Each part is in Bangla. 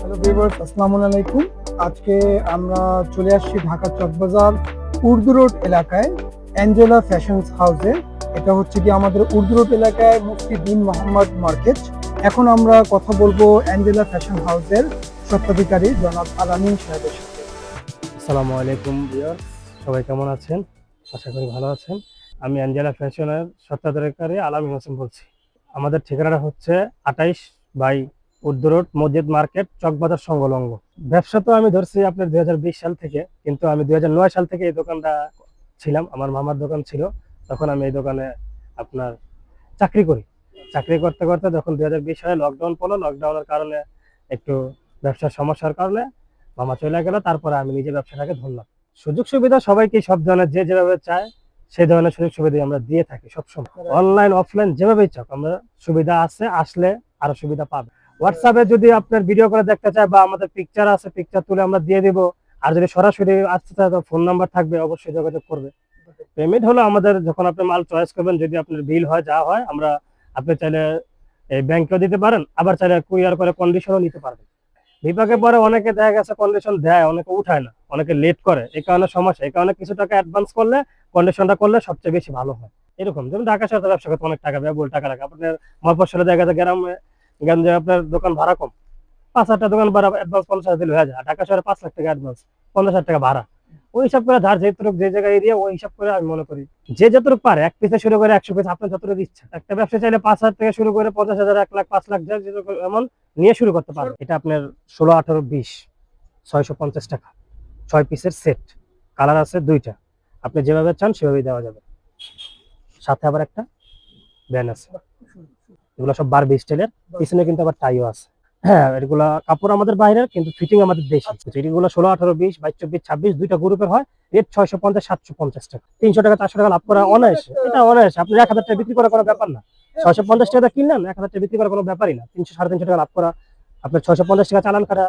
হ্যালো আজকে আমরা চলে আসছি ঢাকা চকবাজার উর্দু রোড এলাকায় অ্যাঞ্জেলা ফ্যাশন হাউসে এটা হচ্ছে কি আমাদের উর্দু রোড এলাকায় মুফতি বিন মোহাম্মদ মার্কেট এখন আমরা কথা বলব অ্যাঞ্জেলা ফ্যাশন হাউসের স্বত্বাধিকারী জনাব আলামিন সাহেবের সাথে। আসসালামু আলাইকুম সবাই কেমন আছেন? আশা করি ভালো আছেন। আমি অ্যাঞ্জেলা ফ্যাশনের সত্তাধারকারী আলামিন হোসেন বলছি। আমাদের ঠিকানাটা হচ্ছে আটাইশ by Urdu road, Masjid market, Chawkbazar সংলগ্ন। ব্যবসা তো আমি ধরছি আপনার দুই হাজার বিশ সাল থেকে, কিন্তু আমি দুই হাজার নয় সাল থেকে এই দোকানটা ছিলাম। আমার মামার দোকান ছিল, তখন আমি এই দোকানে আপনার চাকরি করি। চাকরি করতে করতে যখন দুই হাজার বিশ সালে লকডাউন পড়ল লকডাউনের কারণে একটু ব্যবসার সমস্যার কারণে মামা চলে গেল, তারপরে আমি নিজে ব্যবসাটাকে ধরলাম। সুযোগ সুবিধা সবাইকে সব ধরনের, যে যেভাবে চায় সেই ধরনের সুযোগ সুবিধা আমরা দিয়ে থাকি সবসময়। অনলাইন অফলাইন যেভাবেই চাক, আমরা সুবিধা আছে, আসলে আরও সুবিধা পাবে। হোয়াটসঅ্যাপে যদি আপনার ভিডিও করে দেখতে চায় বা আমাদের পিকচার আছে পিকচার তুলে আমরা দিয়ে দিব। আর যদি সরাসরি আসতে চায়, তো ফোন নাম্বার থাকবে, অবশ্যই যোগাযোগ করবে। পেমেন্ট হলো আমাদের যখন আপনি মাল চয়েস করবেন, যদি আপনার বিল হয়, যা হয়, আমরা আপনি চাইলে এই ব্যাংকেও দিতে পারেন, আবার চাইলে কুরিয়ার করে কন্ডিশনও নিতে পারবেন। বিভাগে পরে অনেকে দেখা গেছে কন্ডিশন দেয়, অনেকে উঠায় না। অনেকে লেট করে, এই কারণে সমস্যা, এই কারণে কিছু টাকা অ্যাডভান্স করলে কন্ডিশনটা করলে সবচেয়ে বেশি ভালো হয়। এরকম, যেমন ঢাকা শহরে ব্যবসা করতে অনেক টাকা ব্যয় টাকা লাগে আপনার মফসলে দেখা যায় গ্রামে গঞ্জে আপনার দোকান ভাড়া কম। পাঁচ হাজার দোকান ভাড়া অ্যাডভান্স পঞ্চাশ হাজার দিলে হয়ে যায়। ঢাকা শহরে পাঁচ লাখ টাকা অ্যাডভান্স পঞ্চাশ হাজার টাকা ভাড়া। ওই হিসাব করে ধার যেটুকু যে জায়গায় এরিয়া ওই হিসাব করে আমি মনে করি, যে যতটুকু পারে, এক পিসে শুরু করে একশো পিস আপনার যতটুকু ইচ্ছা। একটা ব্যবসা চাইলে পাঁচ হাজার থেকে শুরু করে পঞ্চাশ হাজার, এক লাখ, পাঁচ লাখ, যা এমন নিয়ে শুরু করতে পারবে এটা আপনার ষোলো, আঠারো, বিশ, ছয়শো পঞ্চাশ টাকা। ছয় পিসের সেট কালার আছে দুইটা। আপনি যেভাবে চান সেভাবেই দেওয়া যাবে। সাথে আবার একটা ব্যান আছে। এগুলো সব বারবি স্টাইলের পিছনে কিন্তু আবার টাইও আছে। হ্যাঁ এগুলা কাপড় আমাদের বাইরের কিন্তু ফিটিং আমাদের দেশি। এগুলো ষোলো আঠারো বিশ বাইশ চব্বিশ ছাব্বিশ দুইটা গ্রুপের হয়। রেট ছয়শো পঞ্চাশ সাতশো পঞ্চাশ টাকা। তিনশো টাকা চারশো টাকা লাভ করা অনায়াসে। এটা অনায়াসে। আপনি এক হাজার টাকা বিক্রি করা কোনো ব্যাপার না। ছয়শো পঞ্চাশ টাকা কিনলেন এক হাজার টাকা বিক্রি করা কোনো ব্যাপারই না। তিনশো সাড়ে তিনশো টাকা লাভ করা। আপনার ছয়শো পঞ্চাশ টাকা চালান করা।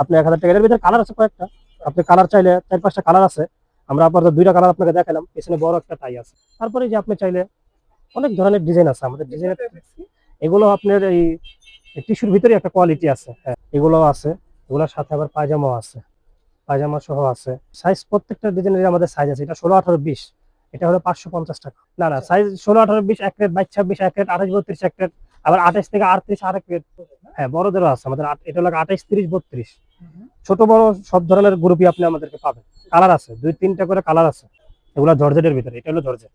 আপনি এক হাজার টাকা এর ভিতরে কালার আছে কয়েকটা। আপনি কালার চাইলে চার পাঁচটা কালার আছে। আমরা আপাতত দুইটা কালার আপনাকে দেখালাম পিছনে বড় একটা টাই আছে। তারপরে যে আপনি চাইলে অনেক ধরনের ডিজাইন আছে আমাদের ডিজাইনের এগুলো আপনার এই টিস্যুর ভিতরে একটা কোয়ালিটি আছে। হ্যাঁ এগুলো আছে। এগুলোর সাথে আবার পায়জামাও আছে। পায়জামা সহ আছে। সাইজ প্রত্যেকটা ডিজাইনের আমাদের সাইজ আছে এটা ষোলো আঠারো বিশ। এটা হলো পাঁচশো পঞ্চাশ টাকা। না না সাইজ ষোলো আঠারো বিশ এক রেট বাইশ ছাব্বিশ এক রেট আঠাশ বত্রিশ এক রেট আবার আঠাশ থেকে আটত্রিশ আরেক রেট হ্যাঁ বড়দেরও আছে। আমাদের এটা হলো আঠাশ তিরিশ বত্রিশ। ছোট বড় সব ধরনের গ্রুপই আপনি আমাদেরকে পাবেন। কালার আছে দুই তিনটা করে কালার আছে। এগুলো জর্জেটের ভিতরে এটা হলো জর্জেট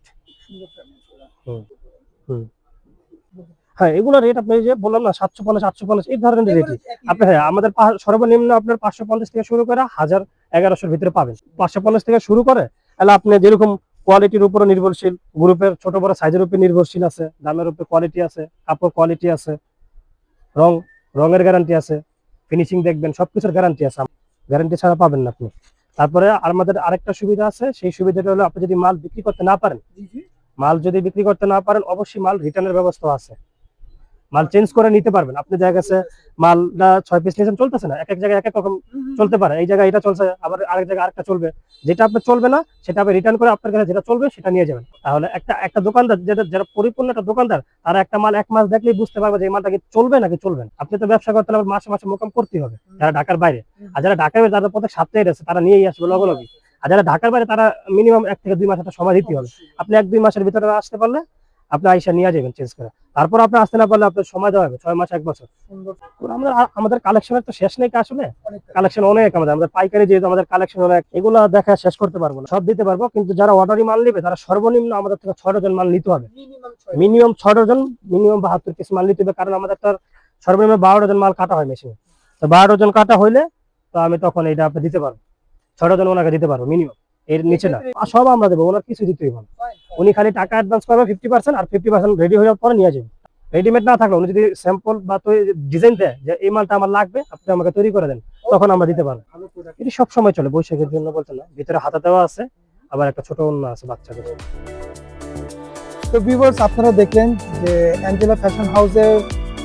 হ্যাঁ এগুলো রেট আপনি যে বললাম না সাতশো পঞ্চাশ আটশো পঞ্চাশ এই ধরনের রেটই আপনি হ্যাঁ আমাদের সর্বনিম্ন আপনার পাঁচশো পঞ্চাশ থেকে শুরু করে হাজার এগারোশোর ভিতরে পাবেন। পাঁচশো পঞ্চাশ থেকে শুরু করে তাহলে আপনি যেরকম কোয়ালিটির উপরে নির্ভরশীল গ্রুপের ছোট বড় সাইজের উপরে নির্ভরশীল আছে দামের উপরে কোয়ালিটি আছে কাপড় কোয়ালিটি আছে রং রঙের গ্যারান্টি আছে ফিনিশিং দেখবেন সবকিছুর গ্যারান্টি আছে গ্যারান্টি ছাড়া পাবেন না আপনি। তারপরে আমাদের আরেকটা সুবিধা আছে সেই সুবিধাটা হলো আপনি যদি মাল বিক্রি করতে না পারেন মাল যদি বিক্রি করতে না পারেন অবশ্যই মাল রিটার্নের ব্যবস্থা আছে। মাল চেঞ্জ করে নিতে পারবেন। আপনি দেখা গেছে মালটা ছয় পিস নিয়েছেন চলতেছে না। এক এক জায়গায় এক এক রকম চলতে পারে। এই জায়গায় এটা চলছে আবার আরেক জায়গায় আরেকটা চলবে। যেটা আপনার চলবে না সেটা আপনি রিটার্ন করে আপনার কাছে যেটা চলবে সেটা নিয়ে যাবেন। তাহলে একটা একটা দোকানদার যেটা যারা পরিপূর্ণ একটা দোকানদার তারা একটা মাল এক মাস দেখলেই বুঝতে পারবে যে এই মালটা কি চলবে নাকি চলবে না। আপনি তো ব্যবসা করতে আবার মাসে মাসে মোকাম করতেই হবে। যারা ঢাকার বাইরে। আর যারা ঢাকার বাইরে তাদের প্রত্যেক সপ্তাহে আছে তারা নিয়েই আসবে লগে আর যারা ঢাকার বাইরে তারা মিনিমাম এক থেকে দুই মাস একটা সময় দিতে হবে। আপনি এক দুই মাসের ভিতরে আসতে পারলে আপনি আইসা নিয়ে যাবেন চেঞ্জ করে। তারপর আপনি আসতে না পারলে আপনার সময় দেওয়া হবে ছয় মাস এক বছর। আমাদের আমাদের কালেকশনের তো শেষ নেই আসলে কালেকশন অনেক। আমাদের আমাদের পাইকারি যেহেতু আমাদের কালেকশন অনেক এগুলো দেখা শেষ করতে পারব না। সব দিতে পারব কিন্তু যারা অর্ডারি মাল নিবে তারা সর্বনিম্ন আমাদের থেকে ছয় ডজন মাল নিতে হবে। মিনিমাম ছয় ডজন। মিনিমাম বাহাত্তর পিস মাল নিতে হবে কারণ আমাদের তার সর্বনিম্ন বারো ডজন মাল কাটা হয় মেশিনে তো বারো ডজন কাটা হইলে তো আমি তখন এটা আপনি দিতে পারব। ছয় ডজন ওনাকে দিতে পারব মিনিমাম এর নিচে না। সব আমরা দেবো, ওনার কিছু দিতেই হবে। উনি খালি টাকা অ্যাডভান্স করবে ফিফটি পার্সেন্ট আর ফিফটি পার্সেন্ট রেডি হয়ে যাওয়ার পরে নিয়ে যাবেন রেডিমেড না থাকলে উনি যদি স্যাম্পল বা ডিজাইন দেয় যে এই মালটা আমার লাগবে, আপনি আমাকে তৈরি করে দেন, তখন আমরা দিতে পারব। এটি সব সময় চলে, বৈশাখের জন্য বলতে না। ভিতরে হাতা দেওয়া আছে, আবার একটা ছোট অন্য আছে বাচ্চাদের তো ভিউয়ার্স আপনারা দেখলেন যে অ্যাঞ্জেলা ফ্যাশন হাউসের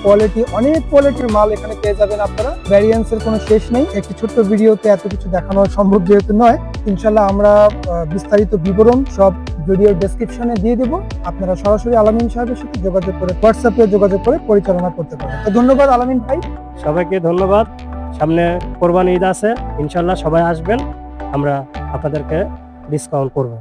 কোয়ালিটি অনেক কোয়ালিটির মাল এখানে পেয়ে যাবেন আপনারা। ভ্যারিয়েন্সের কোনো শেষ নেই। একটি ছোট্ট ভিডিওতে এত কিছু দেখানো সম্ভব যেহেতু নয়। ইনশাল্লাহ আমরা বিস্তারিত বিবরণ সব ভিডিওর ডেসক্রিপশনে দিয়ে দেবো। আপনারা সরাসরি আলামিন সাহেবের সাথে যোগাযোগ করে হোয়াটসঅ্যাপে যোগাযোগ করে পরিচালনা করতে পারেন। তো ধন্যবাদ আলামিন ভাই। সবাইকে ধন্যবাদ। সামনে কোরবান ঈদ আছে ইনশাল্লাহ সবাই আসবেন। আমরা আপনাদেরকে ডিসকাউন্ট করব।